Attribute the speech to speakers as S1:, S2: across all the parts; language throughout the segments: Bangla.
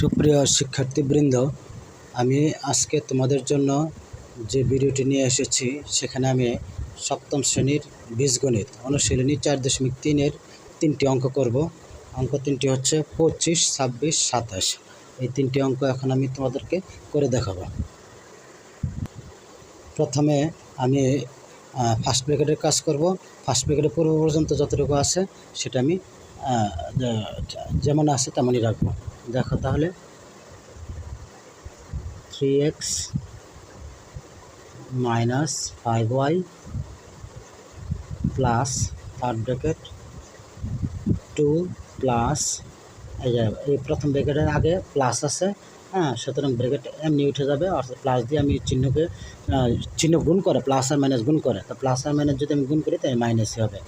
S1: সুপ্রিয় শিক্ষার্থীবৃন্দ, আমি আজকে তোমাদের জন্য যে ভিডিওটি নিয়ে এসেছি, সেখানে আমি সপ্তম শ্রেণির বীজগণিত অনুশীলনী চার দশমিক তিনের তিনটি অঙ্ক করব। অঙ্ক তিনটি হচ্ছে পঁচিশ, ছাব্বিশ, সাতাশ। এই তিনটি অঙ্ক এখন আমি তোমাদেরকে করে দেখাবো। প্রথমে আমি ফার্স্ট ব্রেকেটের কাজ করব। ফার্স্ট ব্রেকেটের পূর্ব পর্যন্ত যতটুকু আছে, সেটা আমি যেমন আছে তেমনই রাখব। দেখো তাহলে। Three X minus five Y plus third bracket two plus এই যে, এই প্রথম ব্র্যাকেটের আগে প্লাস আছে হ্যাঁ সুতরাং ব্র্যাকেট এমনি উঠে যাবে, অর্থাৎ প্লাস দিয়ে আমি চিহ্নকে চিহ্ন গুণ করে প্লাস আর মাইনাস গুণ করে, তো প্লাস আর মাইনাস যদি আমি গুণ করি তাই মাইনাসই হবে।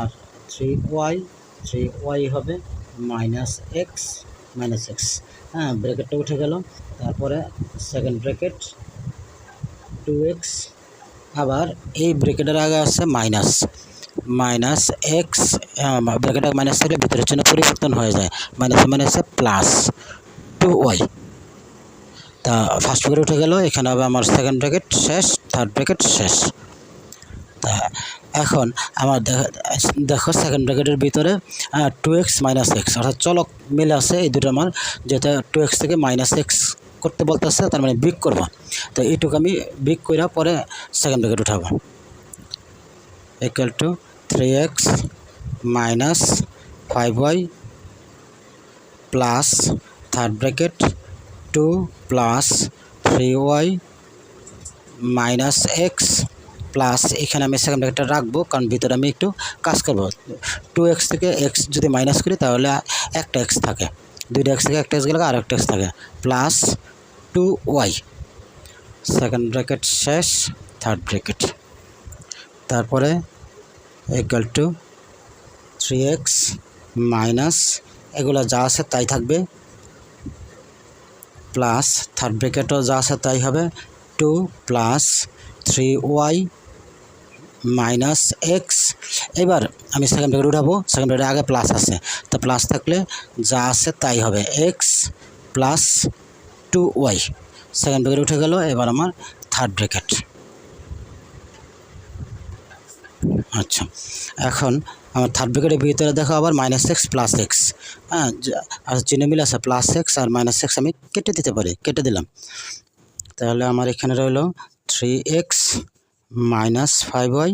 S1: আর থ্রি ওয়াই থ্রি ওয়াই হবে মাইনাস এক্স মাইনাস এক্স হ্যাঁ ব্র্যাকেটটা উঠে গেল। তারপরে সেকেন্ড ব্র্যাকেট টু এক্স আবার এই ব্র্যাকেটের আগে আছে minus minus X bracket minus থাকলে ভিতরের চিহ্ন পরিবর্তন হয়ে যায়। মাইনাসে মাইনাসে প্লাস টু ওয়াই তা ফার্স্ট ব্র্যাকেট উঠে গেল, এখানে হবে আমার সেকেন্ড ব্র্যাকেট শেষ থার্ড ব্র্যাকেট শেষ। তা এখন আমার দেখ- সেকেন্ড ব্র্যাকেটের ভিতরে টু এক্স মাইনাস এক্স অর্থাৎ চলক মিলে আছে এই দুটো আমার যেটা টু এক্স থেকে মাইনাস এক্স করতে বলতেছে, তার মানে বিগ করব। তো এইটুকু আমি বিগ করে পরে সেকেন্ড ব্র্যাকেট উঠাবো। Equal to three X minus five Y plus third bracket two plus three Y minus X plus এখানে আমি সেকেন্ড ব্র্যাকেটটা রাখব, কারণ ভিতরে আমি একটু কাজ করব। টু এক্স থেকে এক্স যদি মাইনাস করি, তাহলে একটা এক্স থাকে। দুইটা এক্স থেকে একটা এক্স গেলে আর একটা এক্স থাকে। Plus two Y second bracket শেষ থার্ড ব্র্যাকেট তারপরে equal to three X minus এগুলো যা আছে তাই থাকবে। প্লাস থার্ড ব্র্যাকেটও যা আছে তাই হবে। Two plus three Y minus X. এবার আমি সেকেন্ড ব্র্যাকেট উঠাবো। সেকেন্ড ব্র্যাকেটের আগে প্লাস আছে। তো প্লাস থাকলে যা আছে তাই হবে। X plus two Y. Second bracket উঠে গেল। এবার আমার থার্ড ব্র্যাকেট আচ্ছা। এখন আমার থার্ড ব্র্যাকেটের ভিতরে দেখো আবার মাইনাস এক্স প্লাস এক্স। হ্যাঁ আর চিহ্ন মিলে আছে প্লাস এক্স আর মাইনাস এক্স আমি কেটে দিতে পারি। কেটে দিলাম। তাহলে আমার এখানে রইল three X minus five Y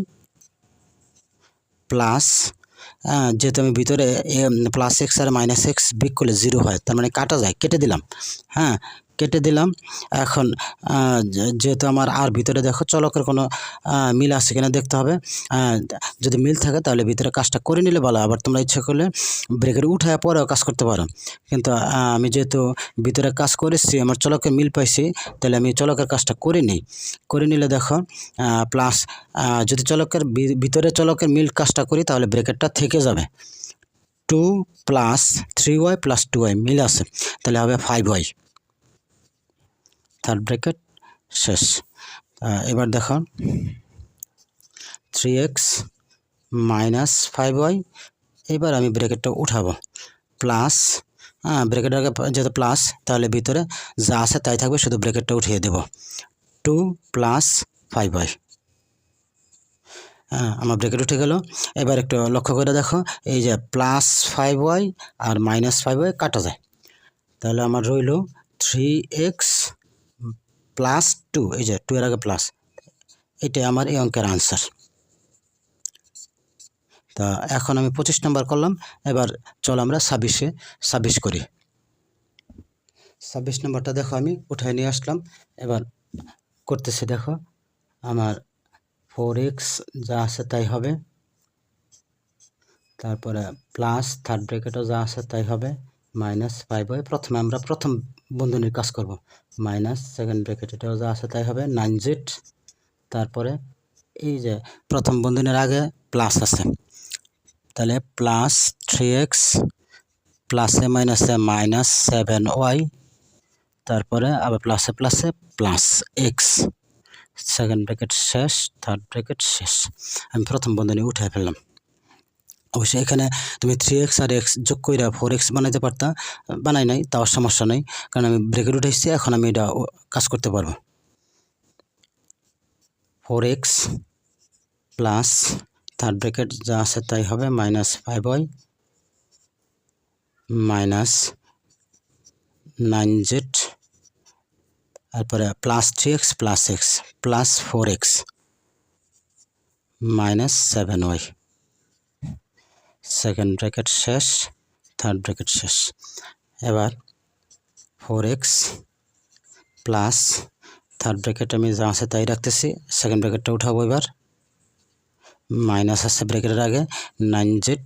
S1: plus যেহেতু আমি ভিতরে প্লাস এক্স আর মাইনাস এক্স বিক করলে জিরো হয়, তার মানে কাটা যায়, কেটে দিলাম হ্যাঁ কেটে দিলাম। এখন যেহেতু আমার আর ভিতরে দেখো চলকের কোনো মিল আছে কিনা দেখতে হবে। যদি মিল থাকে তাহলে ভিতরে কাজটা করে নিলে ভালো। আবার তোমরা ইচ্ছা করলে ব্রেকের উঠায় পরেও কাজ করতে পারো। কিন্তু আমি যেহেতু ভিতরে কাজ করেছি, আমার চলকের মিল পাইছি, তাহলে আমি চলকের কাজটা করে নিই। করে নিলে দেখো প্লাস যদি চলকের ভিতরে চলকের মিল কাজটা করি তাহলে ব্রেকেটটা থেকে যাবে। Two plus three Y plus two Y মিল আছে। তাহলে হবে ফাইভ ওয়াই থার্ড ব্রেকেট শেষ। এবার দেখো three X minus five Y এবার আমি ব্রেকেটটা উঠাবো। প্লাস হ্যাঁ ব্রেকেটের আগে যেহেতু প্লাস তাহলে ভিতরে যা আছে তাই থাকবে, শুধু ব্রেকেটটা উঠিয়ে দেব। টু প্লাস ফাইভ ওয়াই হ্যাঁ আমার ব্রেকেট উঠে গেল। এবার একটু লক্ষ্য করে দেখো, এই যে প্লাস ফাইভ ওয়াই আর মাইনাস ফাইভ ওয়াই কাটা যায়। তাহলে আমার রইল থ্রি এক্স প্লাস টু এই যে টু এর আগে প্লাস এটাই আমার এই অঙ্কের আনসার তা এখন আমি পঁচিশ নাম্বার করলাম, এবার চল আমরা ছাব্বিশে, ছাব্বিশ করি। ছাব্বিশ নম্বরটা দেখো, আমি উঠায় নিয়ে আসলাম, এবার করতেছি দেখো, আমার ফোর এক্স যা আছে তাই হবে, তারপরে প্লাস থার্ড ব্র্যাকেটও যা আছে তাই হবে মাইনাস ফাইভ হয় প্রথমে আমরা প্রথম বন্ধনীর কাজ করব। মাইনাস সেকেন্ড ব্র্যাকেট এটাও যা আছে তাই হবে নাইন জেড তারপরে এই যে প্রথম বন্ধনীর আগে প্লাস আছে। তাহলে প্লাস থ্রি এক্স প্লাসে মাইনাসে মাইনাস সেভেন ওয়াই তারপরে আবার প্লাসে প্লাসে প্লাস এক্স সেকেন্ড ব্র্যাকেট শেষ থার্ড ব্র্যাকেট শেষ। আমি প্রথম বন্ধনী উঠে ফেললাম। অবশ্যই এখানে তুমি থ্রি এক্স আর এক্স যোগ কইরা ফোর এক্স বানাইতে পারতা। বানাই নাই, তাও সমস্যা নাই, কারণ আমি ব্রেকেট উঠাইছি এখন আমি এটা কাজ করতে পারব। Four X plus third bracket যা আছে তাই হবে minus five Y minus nine Z তারপরে plus three X plus X plus four X minus seven Y second bracket শেষ, থার্ড ব্র্যাকেট শেষ। এবার four X plus third bracket আমি যা আছে তাই রাখতেছি, সেকেন্ড ব্র্যাকেটটা উঠাবো এবার। মাইনাস আছে ব্র্যাকেটের আগে, নাইন জেড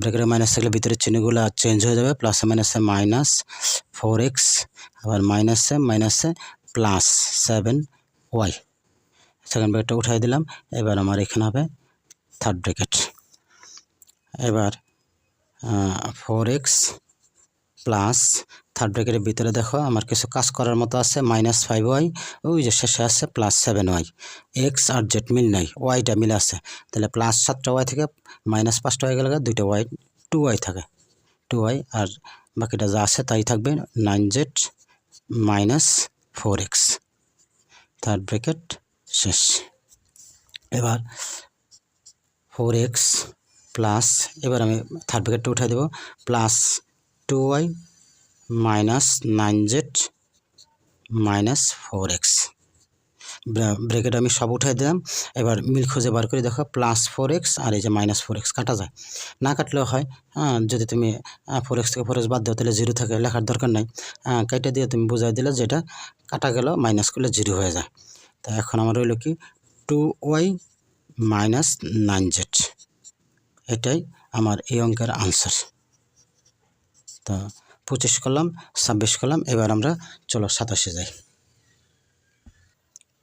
S1: ব্র্যাকেটের মাইনাস থাকলে ভিতরে চিহ্নগুলো চেঞ্জ হয়ে যাবে, প্লাস মাইনাসে মাইনাস ফোর এক্স, আবার মাইনাসে মাইনাসে প্লাস সেভেন ওয়াই। সেকেন্ড ব্র্যাকেটটা উঠাই দিলাম, এবার আমার এখানে হবে থার্ড ব্র্যাকেট। এবার ফোর এক্স প্লাস থার্ড ব্র্যাকেটের ভিতরে দেখো, আমার কিছু কাজ করার মতো আছে মাইনাস ফাইভ ওয়াই ওই যে শেষে আছে প্লাস সেভেন ওয়াই এক্স আর জেড মিল নাই ওয়াইটা মিল আছে। তাহলে প্লাস সাতটা ওয়াই থেকে মাইনাস পাঁচটা ওয়াই গেলে দুইটা ওয়াই টু ওয়াই থাকে। টু ওয়াই আর বাকিটা যা আছে তাই থাকবে nine Z minus four X third bracket শেষ। এবার ফোর এক্স প্লাস এবার আমি থার্ড ব্র্যাকেটটা উঠে দেবো plus two Y minus nine Z minus four X bracket আমি সব উঠাই দিলাম, এবার মিল খুঁজে বার করে দেখো প্লাস ফোর এক্স আর এই যে মাইনাস ফোর এক্স কাটা যায়। না কাটলেও হয় হ্যাঁ যদি তুমি ফোর এক্স থেকে ফোর এক্স বাদ দাও, তাহলে জিরো থাকে, লেখার দরকার নাই। হ্যাঁ কেটে দিয়ে তুমি বুঝাই দিলে যেটা কাটা গেল মাইনাস করলে জিরো হয়ে যায়। তা এখন আমার হইল কি two Y minus nine Z এটাই আমার এই অঙ্কের আনসার তো পঁচিশ করলাম, ছাব্বিশ করলাম, এবার আমরা চলো সাতাশে যাই।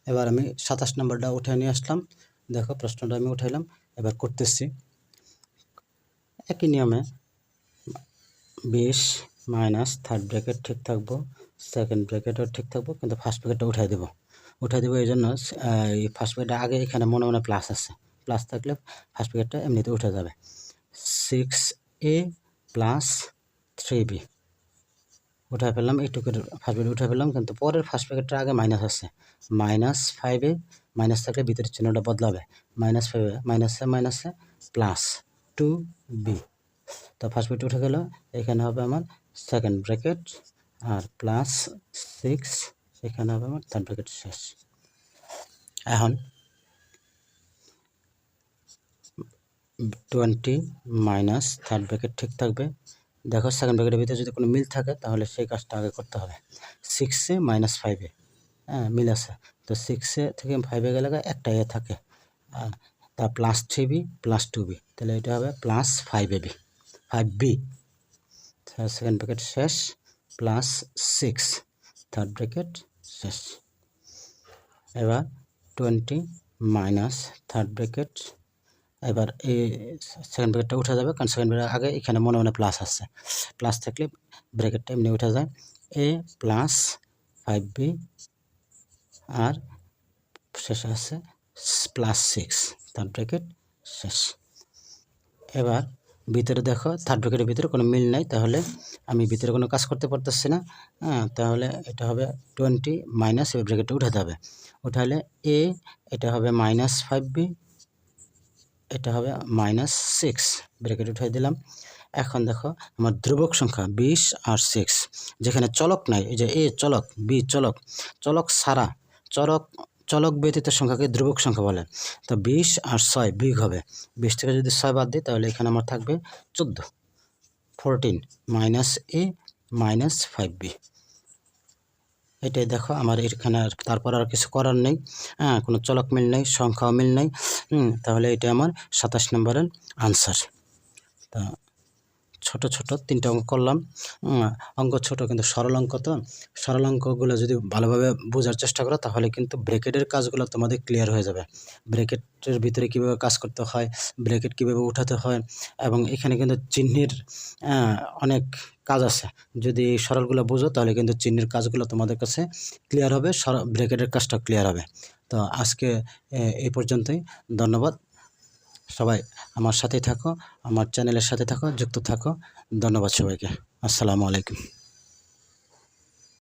S1: এবার আমি সাতাশ নম্বরটা উঠে নিয়ে আসলাম। দেখো প্রশ্নটা আমি উঠাইলাম, এবার করতেছি। একই নিয়মে বিশ মাইনাস থার্ড ব্র্যাকেট ঠিক থাকব, সেকেন্ড ব্র্যাকেটও ঠিক থাকব, কিন্তু ফার্স্ট ব্র্যাকেটটা উঠাই দেবো। উঠাই দেবো এই জন্য এই ফার্স্ট ব্র্যাকেটের আগে এখানে মনে মনে প্লাস আছে। প্লাস থাকলে ফার্স্ট ব্র্যাকেটটা এমনিতে উঠে যাবে। Six A plus three B উঠাই ফেললাম এইটুকুর ফার্স্ট ব্র্যাকেট উঠে ফেললাম, কিন্তু পরের ফার্স্ট ব্র্যাকেটটার আগে মাইনাস আছে মাইনাস ফাইভে মাইনাস থাকলে ভিতরের চিহ্নটা বদলাবে। মাইনাস ফাইভে মাইনাসে মাইনাসে প্লাস টু বি তো ফার্স্ট ব্র্যাকেট উঠে গেল, এখানে হবে আমার সেকেন্ড ব্র্যাকেট আর প্লাস সিক্স এখানে হবে আমার থার্ড ব্র্যাকেট শেষ। এখন টোয়েন্টি মাইনাস থার্ড ব্র্যাকেট ঠিক থাকবে। দেখো সেকেন্ড ব্র্যাকেটের ভিতরে যদি কোনো মিল থাকে, তাহলে সেই কাজটা আগে করতে হবে। সিক্সে মাইনাস ফাইভে হ্যাঁ মিল আছে। তো সিক্সে থেকে ফাইভে গেলে একটা এ থাকে। তা plus three B plus two B তাহলে এটা হবে plus five A B five B second bracket শেষ প্লাস সিক্স থার্ড ব্র্যাকেট শেষ। এবার টোয়েন্টি মাইনাস থার্ড ব্র্যাকেট এবার এই সেকেন্ড ব্র্যাকেটটা উঠে যাবে, কারণ সেকেন্ড ব্র্যাকেট আগে এখানে মনে মনে প্লাস আসছে। প্লাস থাকলে ব্র্যাকেটটা এমনি উঠে যায়। এ প্লাস ফাইভ বি আর শেষে আছে প্লাস সিক্স থার্ড ব্র্যাকেট শেষ। এবার ভিতরে দেখো থার্ড ব্রেকেটের ভিতরে কোনো মিল নাই, তাহলে আমি ভিতরে কোনো কাজ করতে পারতেছি না। হ্যাঁ তাহলে এটা হবে টোয়েন্টি মাইনাস এবার ব্র্যাকেটটা উঠাতে হবে উঠালে এ এটা হবে মাইনাস ফাইভ বি এটা হবে মাইনাস সিক্স ব্র্যাকেট উঠাই দিলাম। এখন দেখো, আমার ধ্রুবক সংখ্যা বিশ আর সিক্স যেখানে চলক নাই, এই যে এ চলক, বি চলক চলক সারা, চলক চলক ব্যতীত সংখ্যাকে ধ্রুবক সংখ্যা বলে। তো বিশ আর ছয় বিগ হবে, বিশ থেকে যদি ছয় বাদ দিই, তাহলে এখানে আমার থাকবে চোদ্দ fourteen minus A minus five B এটাই দেখো, আমার এখানে আর তারপর আর কিছু করার নেই। হ্যাঁ কোনো চলক মিল নেই, সংখ্যাও মিল নেই। তাহলে এটা আমার সাতাশ নম্বরের আনসার তা ছোট ছোট তিনটা অঙ্ক করলাম। অঙ্ক ছোট কিন্তু সরল অঙ্ক তো। সরল অঙ্কগুলো যদি ভালোভাবে বোঝার চেষ্টা করো, তাহলে কিন্তু ব্রেকেটের কাজগুলো তোমাদের ক্লিয়ার হয়ে যাবে। ব্রেকেটের ভিতরে কীভাবে কাজ করতে হয় ব্রেকেট কীভাবে উঠাতে হয়, এবং এখানে কিন্তু চিহ্নের অনেক কাজ আছে। যদি সরলগুলো বোঝো, তাহলে কিন্তু চিহ্নের কাজগুলো তোমাদের কাছে ক্লিয়ার হবে ব্রেকেটের কাজটা ক্লিয়ার হবে। তো আজকে এই পর্যন্তই। ধন্যবাদ। সবাই আমার সাথে থাকো আমার চ্যানেলের সাথে থাকো যুক্ত থাকো। ধন্যবাদ সবাইকে। আসসালামু আলাইকুম।